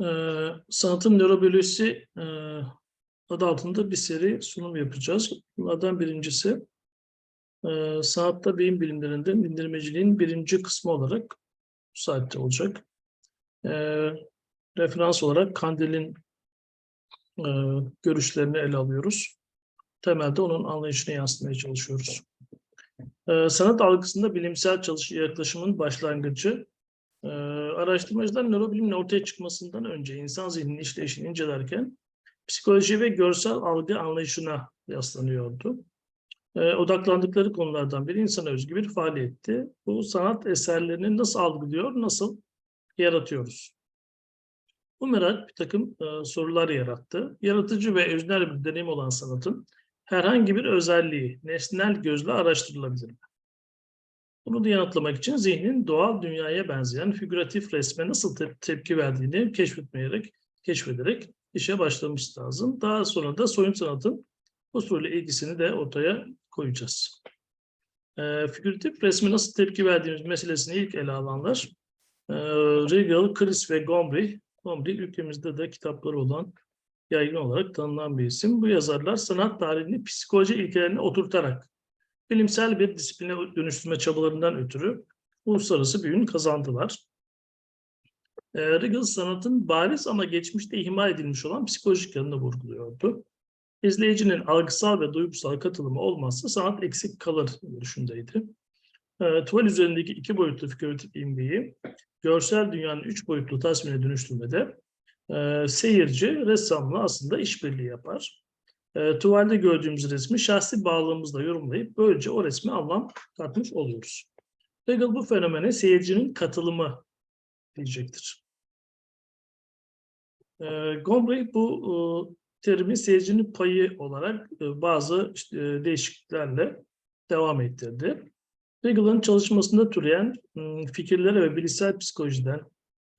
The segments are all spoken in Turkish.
Ee, sanatın nörobiyolojisi e, adı altında bir seri sunum yapacağız. Bunlardan birincisi e, sanatta beyin bilimlerinde indirmeciliğin birinci kısmı olarak bu saatte olacak. E, referans olarak Kandil'in e, görüşlerini ele alıyoruz. Temelde onun anlayışını yansıtmaya çalışıyoruz. E, sanat algısında bilimsel çalış yaklaşımın başlangıcı ee, araştırmacılar nörobilimin ortaya çıkmasından önce insan zihninin işleyişini incelerken psikoloji ve görsel algı anlayışına yaslanıyordu. Ee, odaklandıkları konulardan biri insana özgü bir faaliyetti. Bu sanat eserlerini nasıl algılıyor, nasıl yaratıyoruz? Bu merak bir takım e, sorular yarattı. Yaratıcı ve öznel bir deneyim olan sanatın herhangi bir özelliği nesnel gözle araştırılabilir mi? Bunu da yanıtlamak için zihnin doğal dünyaya benzeyen figüratif resme nasıl te- tepki verdiğini keşfetmeyerek, keşfederek işe başlamış lazım. Daha sonra da soyut sanatın soruyla ilgisini de ortaya koyacağız. Ee, figüratif resme nasıl tepki verdiğimiz meselesini ilk ele alanlar e, Regal, Chris ve Gombrich. Gombrich ülkemizde de kitapları olan yaygın olarak tanınan bir isim. Bu yazarlar sanat tarihini psikoloji ilkelerine oturtarak bilimsel bir disipline dönüştürme çabalarından ötürü uluslararası bir ün kazandılar. E, Regal sanatın bariz ama geçmişte ihmal edilmiş olan psikolojik yanını vurguluyordu. İzleyicinin algısal ve duygusal katılımı olmazsa sanat eksik kalır görüşündeydi. E, tuval üzerindeki iki boyutlu figüratif imgeyi görsel dünyanın üç boyutlu tasvirine dönüştürmede e, seyirci ressamla aslında işbirliği yapar e, tuvalde gördüğümüz resmi şahsi bağlılığımızla yorumlayıp böylece o resme anlam katmış oluyoruz. Hegel bu fenomene seyircinin katılımı diyecektir. E, Gombrich bu e, terimi seyircinin payı olarak e, bazı işte, e, değişikliklerle devam ettirdi. Hegel'ın çalışmasında türeyen m, fikirlere ve bilişsel psikolojiden,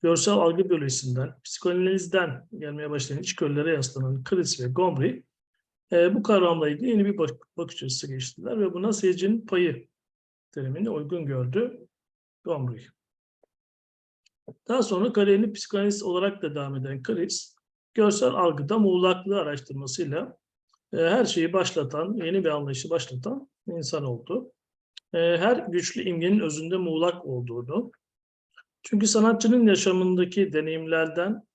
görsel algı biyolojisinden, psikanalizden gelmeye başlayan içgörülere yaslanan Chris ve Gombrich, e, bu kavramla ilgili yeni bir bak bakış açısı geçtiler ve buna seyircinin payı terimini uygun gördü Gombrich. Daha sonra kariyerini psikanalist olarak da devam eden Chris, görsel algıda muğlaklığı araştırmasıyla e, her şeyi başlatan, yeni bir anlayışı başlatan insan oldu. E, her güçlü imgenin özünde muğlak olduğunu, çünkü sanatçının yaşamındaki deneyimlerden,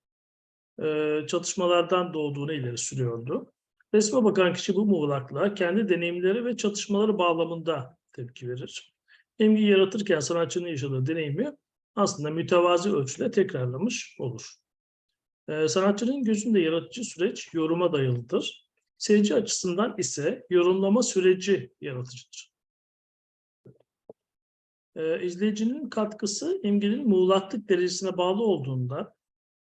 e, çatışmalardan doğduğunu ileri sürüyordu. Resme bakan kişi bu muğlaklığa kendi deneyimleri ve çatışmaları bağlamında tepki verir. İmgeyi yaratırken sanatçının yaşadığı deneyimi aslında mütevazi ölçüde tekrarlamış olur. Ee, sanatçının gözünde yaratıcı süreç yoruma dayalıdır. Seyirci açısından ise yorumlama süreci yaratıcıdır. Ee, izleyicinin katkısı imgenin muğlaklık derecesine bağlı olduğunda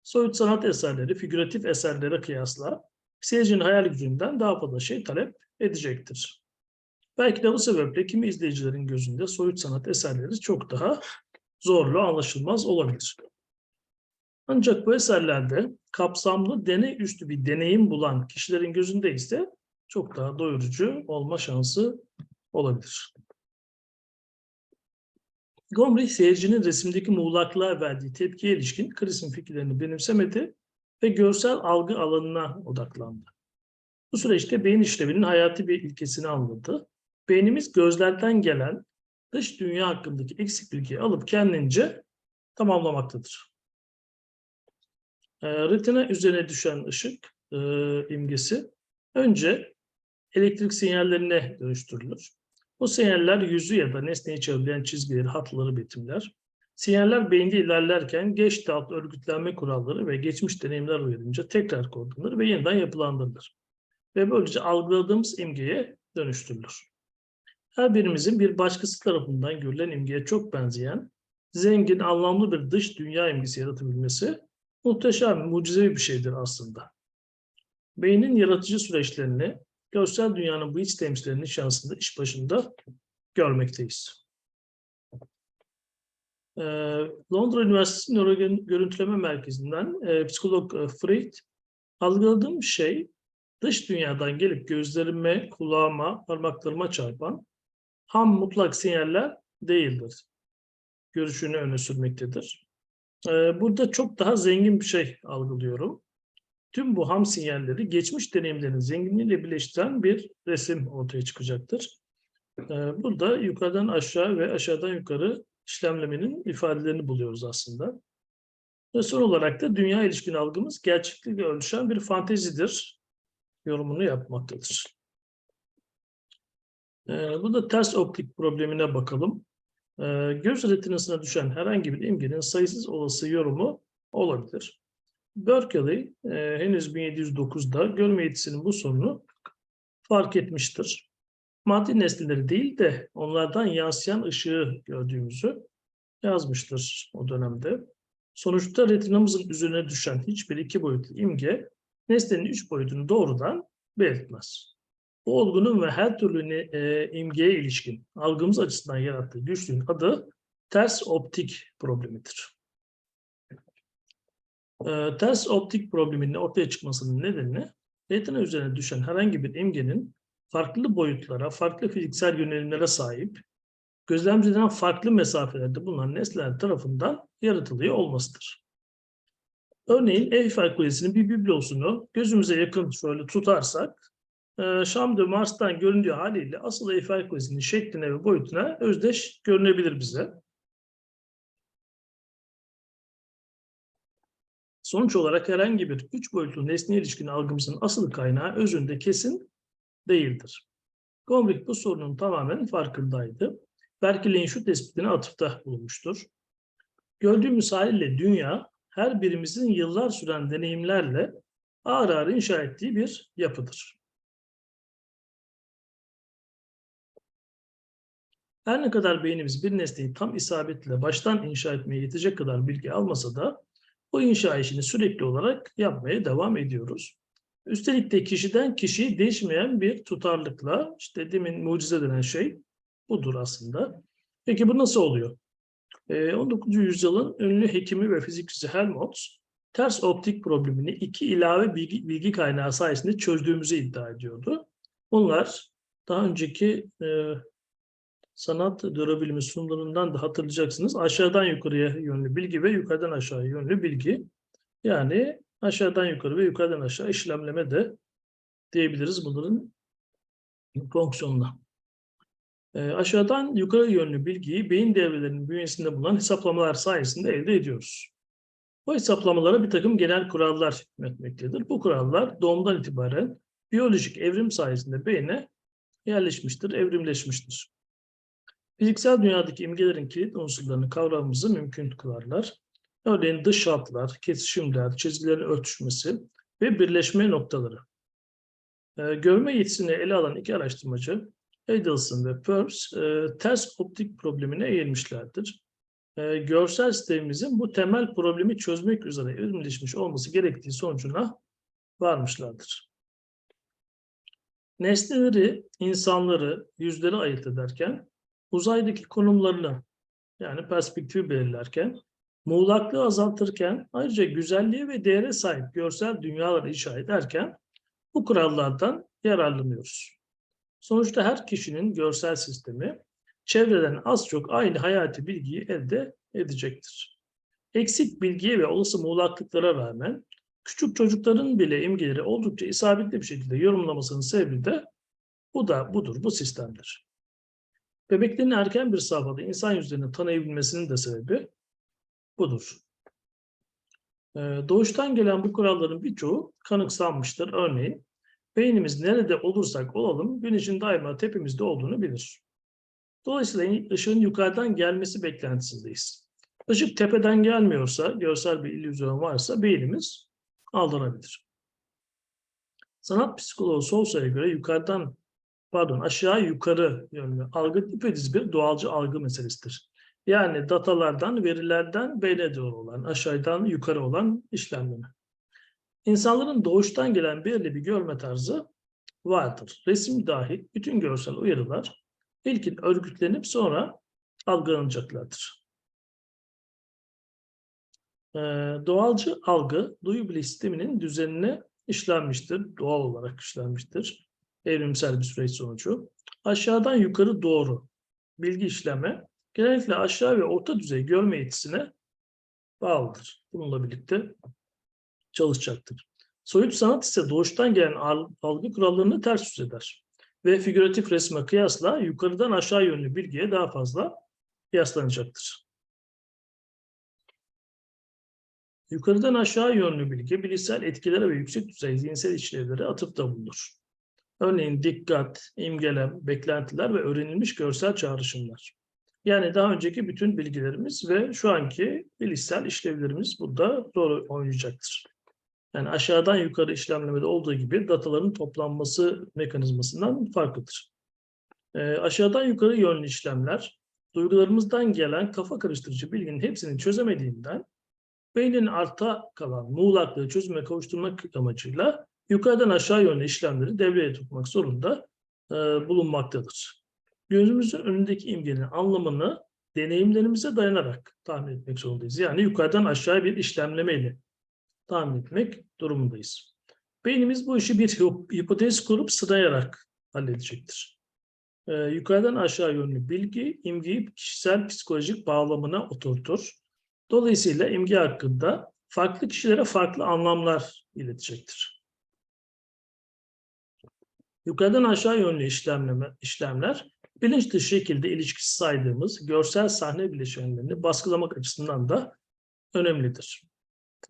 soyut sanat eserleri figüratif eserlere kıyasla seyircinin hayal gücünden daha fazla şey talep edecektir. Belki de bu sebeple kimi izleyicilerin gözünde soyut sanat eserleri çok daha zorlu, anlaşılmaz olabilir. Ancak bu eserlerde kapsamlı, deney üstü bir deneyim bulan kişilerin gözünde ise çok daha doyurucu olma şansı olabilir. Gombrich seyircinin resimdeki muğlaklığa verdiği tepkiye ilişkin Chris'in fikirlerini benimsemedi ve görsel algı alanına odaklandı. Bu süreçte beyin işlevinin hayati bir ilkesini anladı. Beynimiz gözlerden gelen dış dünya hakkındaki eksik bilgiyi alıp kendince tamamlamaktadır. E, retina üzerine düşen ışık e, imgesi önce elektrik sinyallerine dönüştürülür. Bu sinyaller yüzü ya da nesneyi çevrilen çizgileri, hatları betimler. Sinyaller beyinde ilerlerken geç taht örgütlenme kuralları ve geçmiş deneyimler uyarınca tekrar kodlanır ve yeniden yapılandırılır. Ve böylece algıladığımız imgeye dönüştürülür. Her birimizin bir başkası tarafından görülen imgeye çok benzeyen, zengin, anlamlı bir dış dünya imgesi yaratabilmesi muhteşem, mucizevi bir şeydir aslında. Beynin yaratıcı süreçlerini görsel dünyanın bu iç temsillerinin şansında iş başında görmekteyiz. Ee, Londra Üniversitesi Nöro Görüntüleme Merkezi'nden e, psikolog e, Freud algıladığım şey dış dünyadan gelip gözlerime, kulağıma, parmaklarıma çarpan ham mutlak sinyaller değildir. Görüşünü öne sürmektedir. Ee, burada çok daha zengin bir şey algılıyorum. Tüm bu ham sinyalleri geçmiş deneyimlerin zenginliğiyle birleştiren bir resim ortaya çıkacaktır. Ee, burada yukarıdan aşağı ve aşağıdan yukarı işlemlemenin ifadelerini buluyoruz aslında. Ve son olarak da dünya ilişkin algımız gerçeklikle ölçüşen bir fantezidir yorumunu yapmaktadır. Ee, burada ters optik problemine bakalım. Ee, göz retinasına düşen herhangi bir imgenin sayısız olası yorumu olabilir. Berkeley e, henüz 1709'da görme yetisinin bu sorunu fark etmiştir. Maddi nesneleri değil de onlardan yansıyan ışığı gördüğümüzü yazmıştır o dönemde. Sonuçta retinamızın üzerine düşen hiçbir iki boyutlu imge nesnenin üç boyutunu doğrudan belirtmez. Bu olgunun ve her türlü ne, e, imgeye ilişkin algımız açısından yarattığı güçlüğün adı ters optik problemidir. E, ters optik probleminin ortaya çıkmasının nedeni retina üzerine düşen herhangi bir imgenin farklı boyutlara, farklı fiziksel yönelimlere sahip, gözlemciden farklı mesafelerde bulunan nesneler tarafından yaratılıyor olmasıdır. Örneğin Eiffel Kulesi'nin bir biblosunu gözümüze yakın şöyle tutarsak, e, Şam de Mars'tan göründüğü haliyle asıl Eiffel Kulesi'nin şekline ve boyutuna özdeş görünebilir bize. Sonuç olarak herhangi bir üç boyutlu nesneye ilişkin algımızın asıl kaynağı özünde kesin değildir. Gombrich bu sorunun tamamen farkındaydı. Berkeley'in şu tespitine atıfta bulunmuştur. Gördüğümüz haliyle dünya her birimizin yıllar süren deneyimlerle ağır ağır inşa ettiği bir yapıdır. Her ne kadar beynimiz bir nesneyi tam isabetle baştan inşa etmeye yetecek kadar bilgi almasa da bu inşa işini sürekli olarak yapmaya devam ediyoruz. Üstelik de kişiden kişiye değişmeyen bir tutarlılıkla, işte demin mucize denen şey budur aslında. Peki bu nasıl oluyor? 19. Ee, yüzyılın ünlü hekimi ve fizikçisi Helmholtz, ters optik problemini iki ilave bilgi, bilgi kaynağı sayesinde çözdüğümüzü iddia ediyordu. Bunlar daha önceki e, sanat durabilimi sunumlarından da hatırlayacaksınız. Aşağıdan yukarıya yönlü bilgi ve yukarıdan aşağıya yönlü bilgi. Yani aşağıdan yukarı ve yukarıdan aşağı işlemleme de diyebiliriz bunların fonksiyonuna. E, aşağıdan yukarı yönlü bilgiyi beyin devrelerinin bünyesinde bulunan hesaplamalar sayesinde elde ediyoruz. Bu hesaplamalara bir takım genel kurallar hükmetmektedir. Bu kurallar doğumdan itibaren biyolojik evrim sayesinde beyne yerleşmiştir, evrimleşmiştir. Fiziksel dünyadaki imgelerin kilit unsurlarını kavramamızı mümkün kılarlar. Örneğin dış hatlar, kesişimler, çizgilerin örtüşmesi ve birleşme noktaları. Ee, görme yetisini ele alan iki araştırmacı, Adelson ve Peirce, e, ters optik problemine eğilmişlerdir. E, görsel sistemimizin bu temel problemi çözmek üzere evrimleşmiş olması gerektiği sonucuna varmışlardır. Nesneleri, insanları, yüzleri ayırt ederken, uzaydaki konumlarını yani perspektifi belirlerken muğlaklığı azaltırken ayrıca güzelliğe ve değere sahip görsel dünyaları inşa ederken bu kurallardan yararlanıyoruz. Sonuçta her kişinin görsel sistemi çevreden az çok aynı hayati bilgiyi elde edecektir. Eksik bilgiye ve olası muğlaklıklara rağmen küçük çocukların bile imgeleri oldukça isabetli bir şekilde yorumlamasının sebebi de bu da budur, bu sistemdir. Bebeklerin erken bir safhada insan yüzlerini tanıyabilmesinin de sebebi budur. Ee, doğuştan gelen bu kuralların birçoğu kanıksanmıştır. Örneğin beynimiz nerede olursak olalım güneşin daima tepemizde olduğunu bilir. Dolayısıyla ışığın yukarıdan gelmesi beklentisindeyiz. Işık tepeden gelmiyorsa, görsel bir illüzyon varsa beynimiz aldanabilir. Sanat psikoloğu Solsa'ya göre yukarıdan, pardon aşağı yukarı yönlü algı düpedüz bir doğalcı algı meselesidir. Yani datalardan, verilerden beyne doğru olan, aşağıdan yukarı olan işlemleme. İnsanların doğuştan gelen belirli bir görme tarzı vardır. Resim dahil bütün görsel uyarılar ilkin örgütlenip sonra algılanacaklardır. Ee, doğalcı algı duyu bile sisteminin düzenine işlenmiştir, doğal olarak işlenmiştir. Evrimsel bir süreç sonucu. Aşağıdan yukarı doğru bilgi işleme genellikle aşağı ve orta düzey görme yetisine bağlıdır. Bununla birlikte çalışacaktır. Soyut sanat ise doğuştan gelen al- algı kurallarını ters yüz eder. Ve figüratif resme kıyasla yukarıdan aşağı yönlü bilgiye daha fazla kıyaslanacaktır. Yukarıdan aşağı yönlü bilgi bilişsel etkilere ve yüksek düzey zihinsel işlevlere atıfta bulunur. Örneğin dikkat, imgelem, beklentiler ve öğrenilmiş görsel çağrışımlar. Yani daha önceki bütün bilgilerimiz ve şu anki bilişsel işlevlerimiz burada rol oynayacaktır. Yani aşağıdan yukarı işlemlemede olduğu gibi dataların toplanması mekanizmasından farklıdır. Ee, aşağıdan yukarı yönlü işlemler, duygularımızdan gelen kafa karıştırıcı bilginin hepsini çözemediğinden beynin arta kalan muğlaklığı çözüme kavuşturmak amacıyla yukarıdan aşağı yönlü işlemleri devreye tutmak zorunda e, bulunmaktadır. Gözümüzün önündeki imgenin anlamını deneyimlerimize dayanarak tahmin etmek zorundayız. Yani yukarıdan aşağı bir işlemlemeyle tahmin etmek durumundayız. Beynimiz bu işi bir hip- hipotez kurup sırayarak halledecektir. Ee, yukarıdan aşağı yönlü bilgi, imgeyi kişisel psikolojik bağlamına oturtur. Dolayısıyla imge hakkında farklı kişilere farklı anlamlar iletecektir. Yukarıdan aşağı yönlü işlemleme, işlemler bilinç dışı şekilde ilişkisi saydığımız görsel sahne bileşenlerini baskılamak açısından da önemlidir.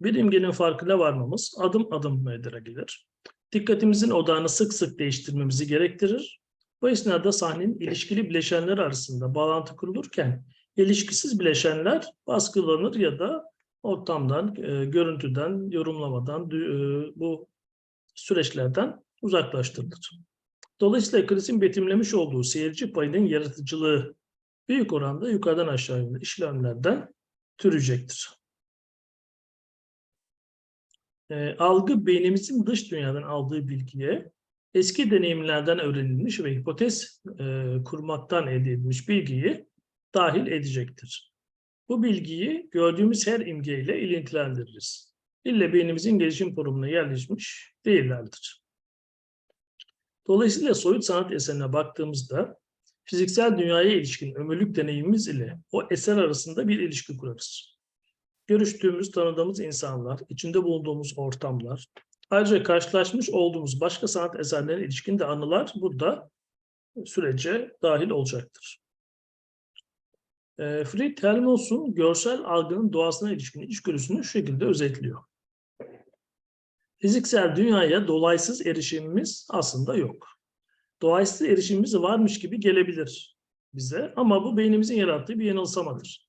Bir imgenin farkına varmamız adım adım meydana gelir. Dikkatimizin odağını sık sık değiştirmemizi gerektirir. Bu esnada sahnenin ilişkili bileşenler arasında bağlantı kurulurken ilişkisiz bileşenler baskılanır ya da ortamdan, e, görüntüden, yorumlamadan, e, bu süreçlerden uzaklaştırılır. Dolayısıyla Chris'in betimlemiş olduğu seyirci payının yaratıcılığı büyük oranda yukarıdan aşağı yönlü işlemlerden türecektir. E, algı beynimizin dış dünyadan aldığı bilgiye eski deneyimlerden öğrenilmiş ve hipotez e, kurmaktan elde edilmiş bilgiyi dahil edecektir. Bu bilgiyi gördüğümüz her imgeyle ilintilendiririz. İlle beynimizin gelişim forumuna yerleşmiş değillerdir. Dolayısıyla soyut sanat eserine baktığımızda fiziksel dünyaya ilişkin ömürlük deneyimimiz ile o eser arasında bir ilişki kurarız. Görüştüğümüz, tanıdığımız insanlar, içinde bulunduğumuz ortamlar, ayrıca karşılaşmış olduğumuz başka sanat eserlerine ilişkin de anılar burada sürece dahil olacaktır. E, Fried Helmholtz'un görsel algının doğasına ilişkin içgörüsünü şu şekilde özetliyor. Fiziksel dünyaya dolaysız erişimimiz aslında yok. Dolaysız erişimimiz varmış gibi gelebilir bize ama bu beynimizin yarattığı bir yanılsamadır.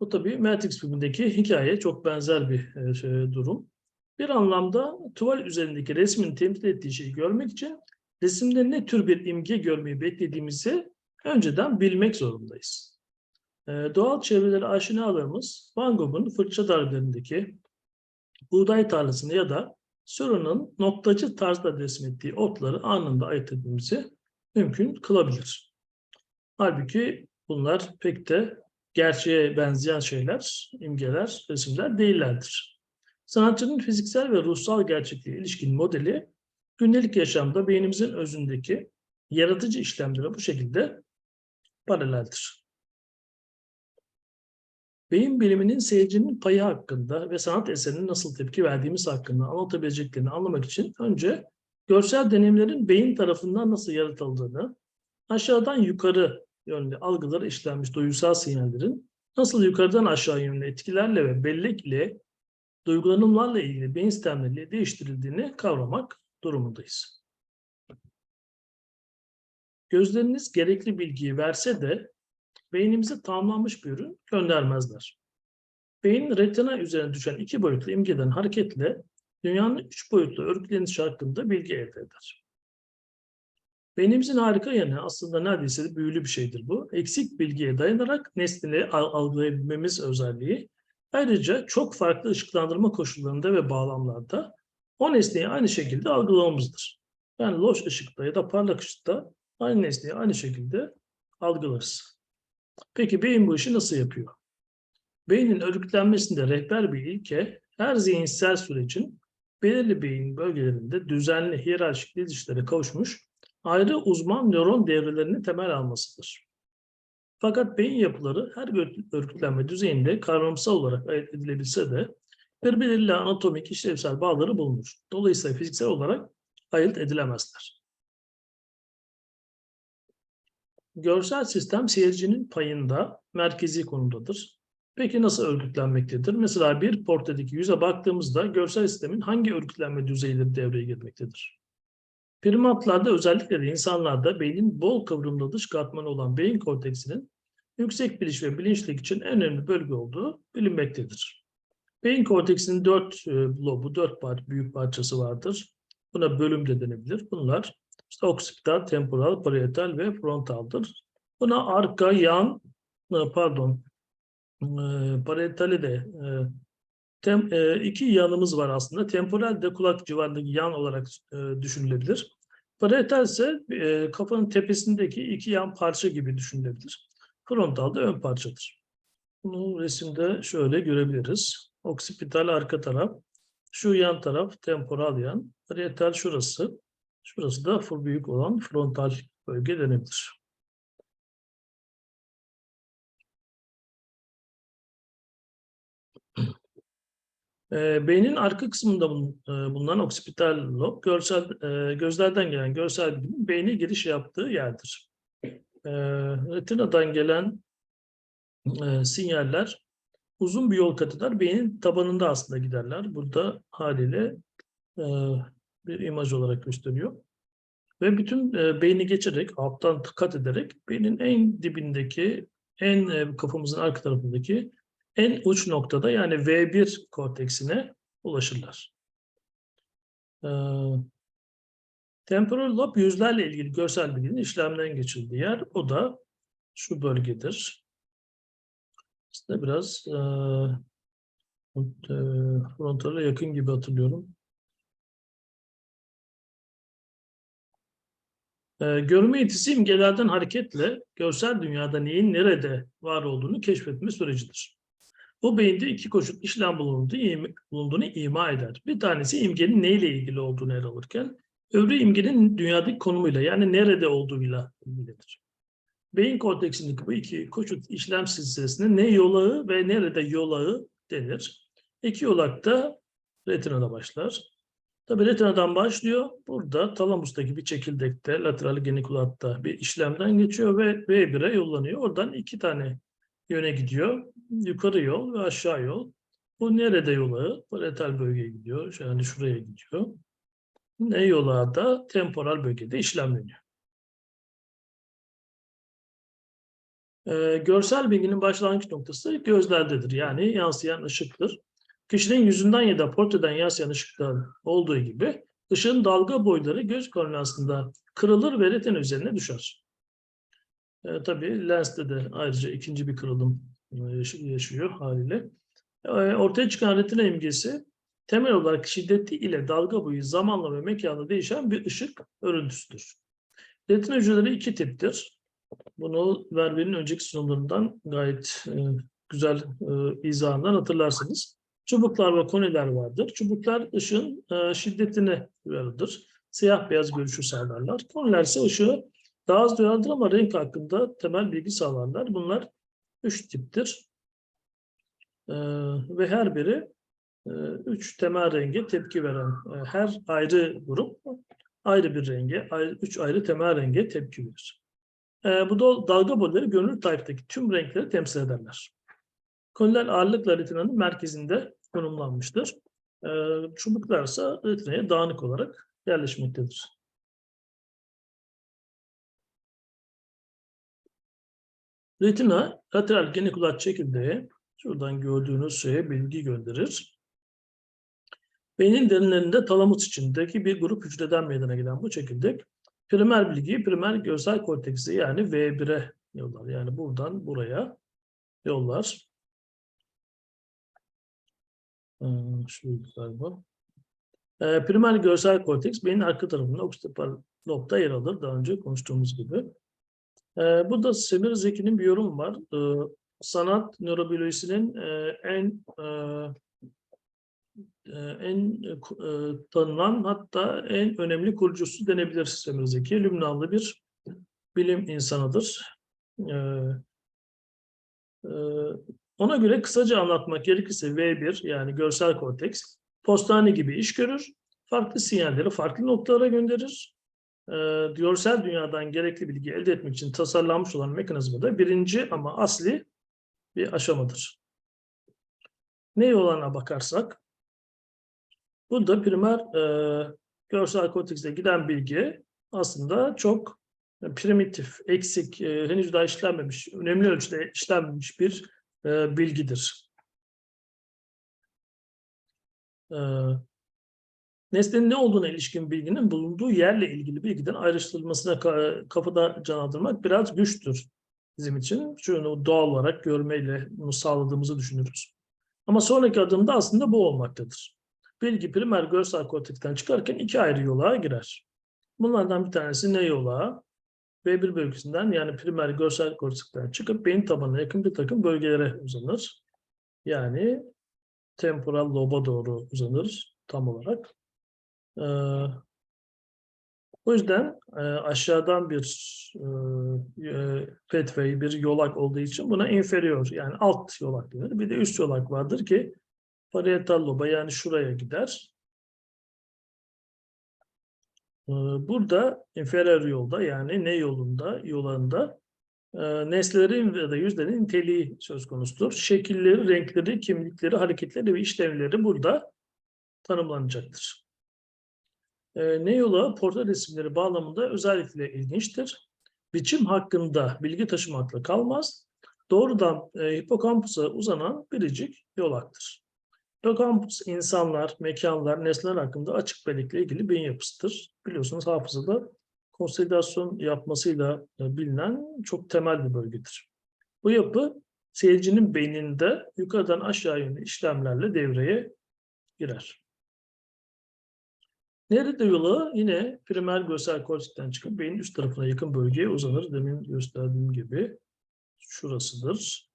Bu tabii Matrix filmindeki hikayeye çok benzer bir e, şey, durum. Bir anlamda tuval üzerindeki resmin temsil ettiği şeyi görmek için resimde ne tür bir imge görmeyi beklediğimizi önceden bilmek zorundayız. E, doğal çevreleri aşinalığımız Van Gogh'un fırça darbelerindeki buğday tarlasını ya da Söra'nın noktacı tarzda resmettiği otları anında ayırt mümkün kılabilir. Halbuki bunlar pek de gerçeğe benzeyen şeyler, imgeler, resimler değillerdir. Sanatçının fiziksel ve ruhsal gerçekliğe ilişkin modeli gündelik yaşamda beynimizin özündeki yaratıcı işlemlere bu şekilde paraleldir. Beyin biliminin seyircinin payı hakkında ve sanat eserinin nasıl tepki verdiğimiz hakkında anlatabileceklerini anlamak için önce görsel deneyimlerin beyin tarafından nasıl yaratıldığını, aşağıdan yukarı yönlü algılara işlenmiş duyusal sinyallerin nasıl yukarıdan aşağı yönlü etkilerle ve bellek ile duygulanımlarla ilgili beyin sistemleriyle değiştirildiğini kavramak durumundayız. Gözleriniz gerekli bilgiyi verse de beynimize tamamlanmış bir ürün göndermezler. Beyin retina üzerine düşen iki boyutlu imgeden hareketle dünyanın üç boyutlu örgülenişi hakkında bilgi elde eder. Beynimizin harika yanı aslında neredeyse de büyülü bir şeydir bu. Eksik bilgiye dayanarak nesneleri al- algılayabilmemiz özelliği. Ayrıca çok farklı ışıklandırma koşullarında ve bağlamlarda o nesneyi aynı şekilde algılamamızdır. Yani loş ışıkta ya da parlak ışıkta aynı nesneyi aynı şekilde algılarız. Peki beyin bu işi nasıl yapıyor? Beynin örgütlenmesinde rehber bir ilke her zihinsel sürecin belirli beyin bölgelerinde düzenli hiyerarşik dizilişlere kavuşmuş ayrı uzman nöron devrelerinin temel almasıdır. Fakat beyin yapıları her ör- örgütlenme düzeyinde kavramsal olarak ayırt edilebilse de birbirleriyle anatomik işlevsel bağları bulunur. Dolayısıyla fiziksel olarak ayırt edilemezler. Görsel sistem seyircinin payında merkezi konumdadır. Peki nasıl örgütlenmektedir? Mesela bir portredeki yüze baktığımızda görsel sistemin hangi örgütlenme düzeyleri devreye girmektedir? Primatlarda özellikle de insanlarda beynin bol kıvrımlı dış katmanı olan beyin korteksinin yüksek biliş ve bilinçlik için en önemli bölge olduğu bilinmektedir. Beyin korteksinin dört e, lobu, dört büyük parçası vardır. Buna bölüm de denebilir. Bunlar işte oksipital, temporal, parietal ve frontaldır. Buna arka, yan, e, pardon, e, parietali de e, tem, e, iki yanımız var aslında. Temporal de kulak civarındaki yan olarak düşünülebilir. Parietal ise kafanın tepesindeki iki yan parça gibi düşünülebilir. Frontal da ön parçadır. Bunu resimde şöyle görebiliriz. Oksipital arka taraf, şu yan taraf temporal yan, parietal şurası, şurası da full büyük olan frontal bölge denebilir. E, beynin arka kısmında e, bulunan oksipital lob, görsel, e, gözlerden gelen görsel bilginin beyne giriş yaptığı yerdir. E, retinadan gelen e, sinyaller uzun bir yol kat eder. Beynin tabanında aslında giderler. Burada haliyle e, bir imaj olarak gösteriyor. Ve bütün e, beyni geçerek, alttan kat ederek beynin en dibindeki, en e, kafamızın arka tarafındaki en uç noktada yani V1 korteksine ulaşırlar. Ee, temporal lob yüzlerle ilgili görsel bilginin işlemden geçildiği yer. O da şu bölgedir. İşte biraz e, e, frontale yakın gibi hatırlıyorum. E, görme yetisi imgelerden hareketle görsel dünyada neyin nerede var olduğunu keşfetme sürecidir. Bu beyinde iki koşul işlem bulunduğunu ima eder. Bir tanesi imgenin neyle ilgili olduğunu ele alırken, öbürü imgenin dünyadaki konumuyla yani nerede olduğuyla ilgilidir. Beyin korteksindeki bu iki koşul işlem silsilesine ne yolağı ve nerede yolağı denir. İki yolak da retinada başlar. Tabi retinadan başlıyor. Burada talamustaki bir çekirdekte, lateral genikulatta bir işlemden geçiyor ve V1'e yollanıyor. Oradan iki tane yöne gidiyor. Yukarı yol ve aşağı yol. Bu nerede yolağı? Parietal bölgeye gidiyor. Yani şuraya gidiyor. Ne yolağı da temporal bölgede işlemleniyor. Ee, görsel bilginin başlangıç noktası gözlerdedir. Yani yansıyan ışıktır. Kişinin yüzünden ya da portreden yansıyan ışıklar olduğu gibi ışığın dalga boyları göz korneasında kırılır ve retina üzerine düşer. E, tabii lenste de ayrıca ikinci bir kırılım e, yaş- yaşıyor haliyle. E, ortaya çıkan retina imgesi temel olarak şiddeti ile dalga boyu zamanla ve mekanda değişen bir ışık örüntüsüdür. Retina hücreleri iki tiptir. Bunu Verbe'nin önceki sunumlarından gayet e, güzel e, izahından hatırlarsınız. Çubuklar ve koniler vardır. Çubuklar ışığın e, şiddetini uyarıdır. Siyah beyaz görüşü sağlarlar. Koniler ise ışığı daha az duyarlıdır ama renk hakkında temel bilgi sağlarlar. Bunlar üç tiptir. Ee, ve her biri e, üç temel renge tepki veren e, her ayrı grup ayrı bir renge, üç ayrı temel renge tepki verir. Bu da dalga boyları görünür tayftaki tüm renkleri temsil ederler. Koniler ağırlıkla retinanın merkezinde konumlanmıştır. Ee, çubuklar ise retinaya dağınık olarak yerleşmektedir. Retina lateral genikulaç çekirdeği şuradan gördüğünüz şeye bilgi gönderir. Beynin derinlerinde talamus içindeki bir grup hücreden meydana gelen bu çekirdek primer bilgiyi primer görsel korteksi yani V1'e yollar. Yani buradan buraya yollar. Ee, Şuydu galiba. Ee, primer görsel korteks beynin arka tarafında oksipital lobda yer alır. Daha önce konuştuğumuz gibi. Ee, burada Semir Zeki'nin bir yorumu var. Ee, sanat nörobiyolojisinin e, en e, e, en e, e, tanınan hatta en önemli kurucusu denebilir Semir Zeki. Lübnanlı bir bilim insanıdır. Ee, Ee, ona göre kısaca anlatmak gerekirse V1 yani görsel korteks postane gibi iş görür. Farklı sinyalleri farklı noktalara gönderir. Ee, görsel dünyadan gerekli bilgi elde etmek için tasarlanmış olan mekanizma da birinci ama asli bir aşamadır. Ne olana bakarsak burada primer e, görsel kortekse giden bilgi aslında çok primitif, eksik, e, henüz daha işlenmemiş, önemli ölçüde işlenmemiş bir e, bilgidir. E, nesnenin ne olduğuna ilişkin bilginin bulunduğu yerle ilgili bilgiden ayrıştırılmasına ka- kafada canlandırmak biraz güçtür bizim için. Şunu doğal olarak görmeyle bunu sağladığımızı düşünürüz. Ama sonraki adımda aslında bu olmaktadır. Bilgi primer görsel korteksten çıkarken iki ayrı yola girer. Bunlardan bir tanesi ne yola? V1 bölgesinden yani primer görsel korteksten çıkıp beyin tabanına yakın bir takım bölgelere uzanır. Yani temporal loba doğru uzanır tam olarak. Ee, o yüzden e, aşağıdan bir e, e, pathway, bir yolak olduğu için buna inferior yani alt yolak denir. Bir de üst yolak vardır ki parietal loba yani şuraya gider. Ee, Burada inferior yolda yani ne yolunda, yolanda e, nesnelerin ya da yüzlerin niteliği söz konusudur. Şekilleri, renkleri, kimlikleri, hareketleri ve işlevleri burada tanımlanacaktır. E, ne yola portre resimleri bağlamında özellikle ilginçtir. Biçim hakkında bilgi taşımakla kalmaz. Doğrudan e, hipokampusa uzanan biricik yolaktır. Hipokampus insanlar, mekanlar, nesneler hakkında açık bellekle ilgili beyin yapısıdır. Biliyorsunuz hafızada konsolidasyon yapmasıyla e, bilinen çok temel bir bölgedir. Bu yapı seyircinin beyninde yukarıdan aşağı yönlü işlemlerle devreye girer. Nerede yolu yine primer görsel korteksten çıkıp beynin üst tarafına yakın bölgeye uzanır. Demin gösterdiğim gibi şurasıdır.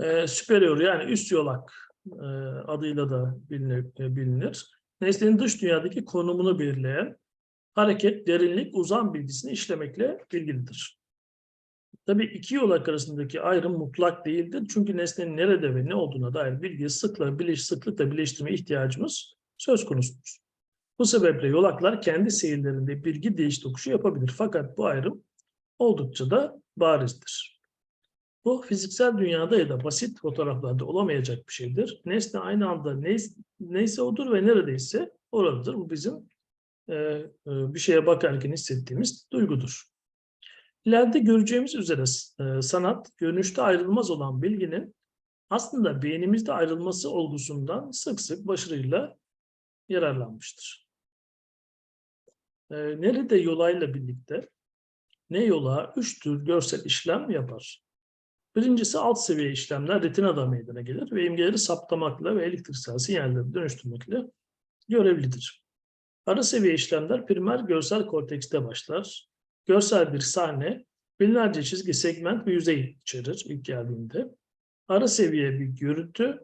Ee, superior yani üst yolak e, adıyla da bilinir, e, bilinir. Nesnenin dış dünyadaki konumunu belirleyen hareket, derinlik, uzam bilgisini işlemekle ilgilidir. Tabii iki yolak arasındaki ayrım mutlak değildir. Çünkü nesnenin nerede ve ne olduğuna dair bilgiyi sıkla, biliş, sıklıkla birleştirme ihtiyacımız söz konusudur. Bu sebeple yolaklar kendi seyirlerinde bilgi değiş tokuşu yapabilir. Fakat bu ayrım oldukça da barizdir. Bu fiziksel dünyada ya da basit fotoğraflarda olamayacak bir şeydir. Nesne aynı anda neyse, neyse odur ve neredeyse oradadır. Bu bizim e, e, bir şeye bakarken hissettiğimiz duygudur. İleride göreceğimiz üzere e, sanat, görünüşte ayrılmaz olan bilginin aslında beynimizde ayrılması olgusundan sık sık başarıyla yararlanmıştır. E, nerede yolayla birlikte ne yola üç tür görsel işlem yapar. Birincisi alt seviye işlemler retinada meydana gelir ve imgeleri saptamakla ve elektriksel sinyalleri dönüştürmekle görevlidir. Ara seviye işlemler primer görsel kortekste başlar. Görsel bir sahne, binlerce çizgi, segment ve yüzey içerir ilk geldiğinde. Ara seviye bir görüntü,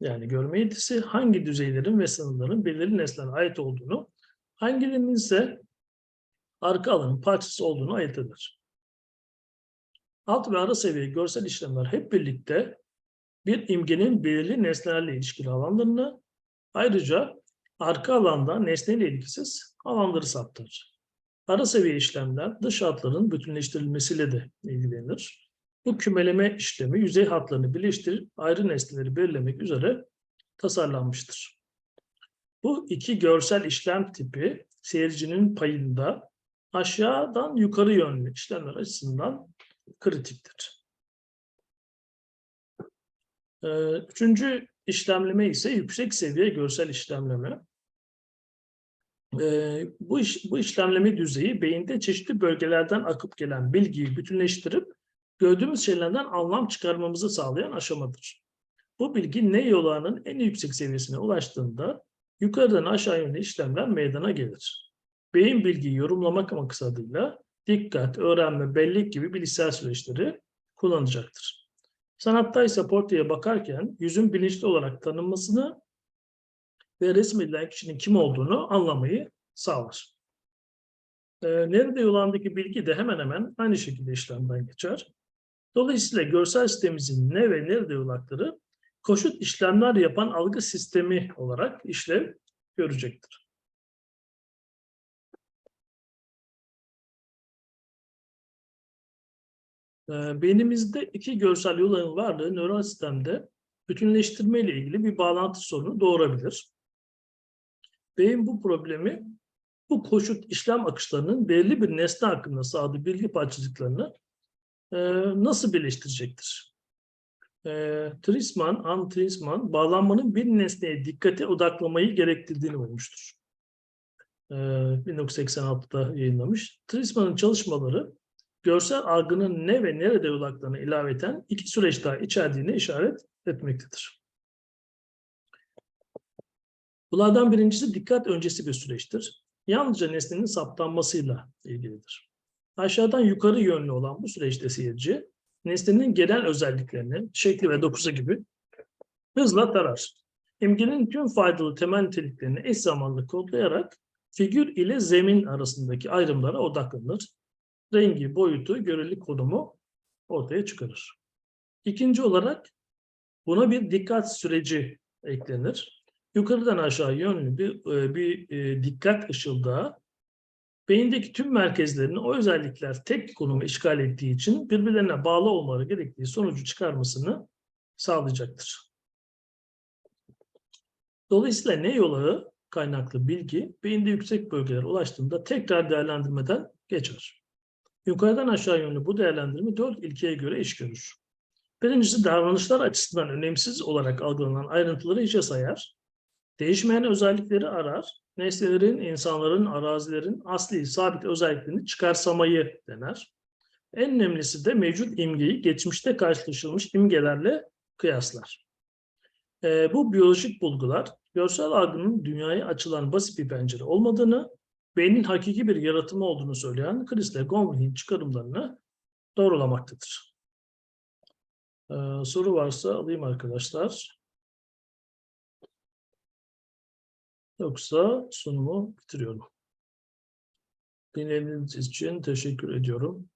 yani görme yetisi hangi düzeylerin ve sınırların belirli nesnelere ait olduğunu, hangilerinin ise arka alanın parçası olduğunu ayırt eder. Alt ve ara seviye görsel işlemler hep birlikte bir imgenin belirli nesnelerle ilişkili alanlarını, ayrıca arka alanda nesneyle ilgisiz alanları saptırır. Ara seviye işlemler dış hatların bütünleştirilmesiyle de ilgilenir. Bu kümeleme işlemi yüzey hatlarını birleştirip ayrı nesneleri belirlemek üzere tasarlanmıştır. Bu iki görsel işlem tipi seyircinin payında aşağıdan yukarı yönlü işlemler açısından kritiktir. Ee, Üçüncü işlemleme ise yüksek seviye görsel işlemleme. Ee, Bu, iş, bu işlemleme düzeyi beyinde çeşitli bölgelerden akıp gelen bilgiyi bütünleştirip gördüğümüz şeylerden anlam çıkarmamızı sağlayan aşamadır. Bu bilgi ne yolağının en yüksek seviyesine ulaştığında yukarıdan aşağı yönlü işlemler meydana gelir. Beyin bilgiyi yorumlamak maksadıyla dikkat, öğrenme, belleği gibi bilişsel süreçleri kullanacaktır. Sanatta ise portreye bakarken yüzün bilinçli olarak tanınmasını ve resmedilen kişinin kim olduğunu anlamayı sağlar. Ee, nerede yolandaki bilgi de hemen hemen aynı şekilde işlemden geçer. Dolayısıyla görsel sistemimizin ne ve nerede yolakları koşut işlemler yapan algı sistemi olarak işlev görecektir. Beynimizde iki görsel yolların varlığı nöral sistemde bütünleştirme ile ilgili bir bağlantı sorunu doğurabilir. Beyin bu problemi bu koşut işlem akışlarının belirli bir nesne hakkında sağladığı bilgi parçacıklarını e, nasıl birleştirecektir? E, Trisman, Ann Trisman bağlanmanın bir nesneye dikkate odaklamayı gerektirdiğini bulmuştur. E, 1986'da yayınlamış. Trisman'ın çalışmaları görsel algının ne ve nerede odaklarına ilaveten iki süreç daha içerdiğine işaret etmektedir. Bunlardan birincisi dikkat öncesi bir süreçtir. Yalnızca nesnenin saptanmasıyla ilgilidir. Aşağıdan yukarı yönlü olan bu süreçte seyirci, nesnenin genel özelliklerini, şekli ve dokusu gibi hızla tarar. İmgenin tüm faydalı temel niteliklerini eş zamanlı kodlayarak figür ile zemin arasındaki ayrımlara odaklanır. Rengi, boyutu, görelilik konumu ortaya çıkarır. İkinci olarak buna bir dikkat süreci eklenir. Yukarıdan aşağı yönlü bir, e, bir e, dikkat ışıldağı beyindeki tüm merkezlerin o özellikler tek konumu işgal ettiği için birbirlerine bağlı olmaları gerektiği sonucu çıkarmasını sağlayacaktır. Dolayısıyla ne yolağı kaynaklı bilgi beyinde yüksek bölgelere ulaştığında tekrar değerlendirmeden geçer. Yukarıdan aşağı yönlü bu değerlendirme dört ilkeye göre iş görür. Birincisi davranışlar açısından önemsiz olarak algılanan ayrıntıları içe sayar. Değişmeyen özellikleri arar. Nesnelerin, insanların, arazilerin asli, sabit özelliklerini çıkarsamayı dener. En önemlisi de mevcut imgeyi geçmişte karşılaşılmış imgelerle kıyaslar. Ee, bu biyolojik bulgular görsel algının dünyaya açılan basit bir pencere olmadığını, beynin hakiki bir yaratımı olduğunu söyleyen Chris Gombrich'in çıkarımlarını doğrulamaktadır. Ee, soru varsa alayım arkadaşlar. Yoksa sunumu bitiriyorum. Dinlediğiniz için teşekkür ediyorum.